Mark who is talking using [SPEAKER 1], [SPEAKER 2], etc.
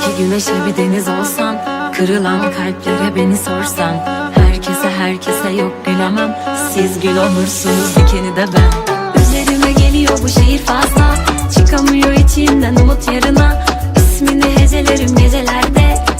[SPEAKER 1] İçimdeki güneşe bir deniz olsan Kırılan kalplere beni sorsan Herkese herkese yok gülemem. Siz gül olursunuz dikeni de ben. Üzerime geliyor bu şehir fazla. Çıkamıyor içimden umut yarına